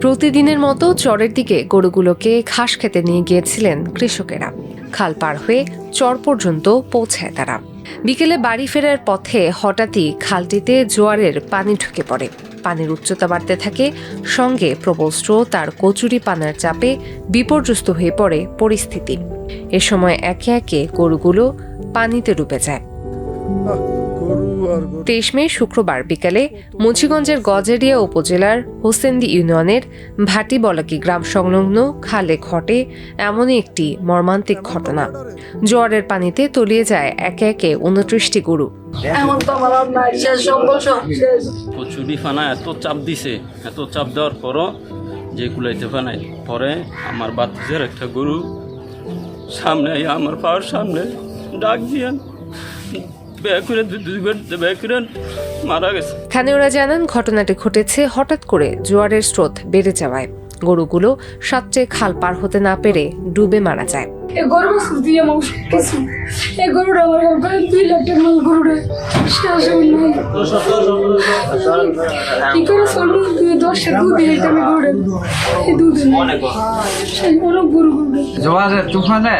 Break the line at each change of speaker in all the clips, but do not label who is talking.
প্রতিদিনের মতো চরের দিকে গরুগুলোকে ঘাস খেতে নিয়ে গিয়েছিলেন কৃষকেরা। খাল পার হয়ে চর পর্যন্ত পৌঁছায় তারা। বিকেলে বাড়ি ফেরার পথে হঠাৎই খালটিতে জোয়ারের পানি ঢুকে পড়ে। পানির উচ্চতা বাড়তে থাকে সঙ্গে প্রবল স্রোত আর কচুরি পানার চাপে বিপর্যস্ত হয়ে পড়ে পরিস্থিতি। এ সময় একে একে গরুগুলো পানিতে ডুবে যায়। তেইশ মে শুক্রবার বিকালে মুন্সিগঞ্জের গজেরিয়া উপজেলার হোসেন্দি ইউনিয়নের ভাটি বলাকি গ্রাম সংলগ্ন খালে ঘটে এমনই একটি মর্মান্তিক ঘটনা। জোয়ারের পানিতে তলিয়ে যায় একে একে উনত্রিশটি গরু।
এমন তো আমার নাই শেষ সম্বল সব শেষ।
কচুরি ফানা এত চাপ দিছে এত চাপ দেওয়ার পরও যে কুলাইতে ফানাই পরে আমার বাতিজের একটা গরু সামনে আমার পাওয়ার সামনে ডাক দিয়েন। ব্যয় করে ব্যয় করে মারা গেছে।
স্থানীয়রা জানান ঘটনাটি ঘটেছে হঠাৎ করে জোয়ারের স্রোত বেড়ে যাওয়ায়। গরুগুলো সাতচে খাল পার হতে না পেরে ডুবে মারা যায়।
এই গরু দিয়ে মাংস কিছু এই গরুটা আমার একবার দুই লাখের মাল গরুরে শেষ নাই কি করে চলবো দুই দশটা দুধ দিয়ে আমি গরুরে এই দুধ সেই অনেক গরু গরুরে
জোয়ারের তুফানে?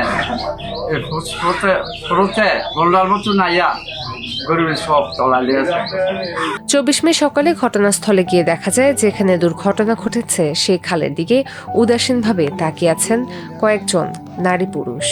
চব্বিশ মে সকালে ঘটনাস্থলে গিয়ে দেখা যায়, যেখানে দুর্ঘটনা ঘটেছে, সেই খালের দিকে উদাসীনভাবে তাকিয়ে আছেন কয়েকজন নারী পুরুষ।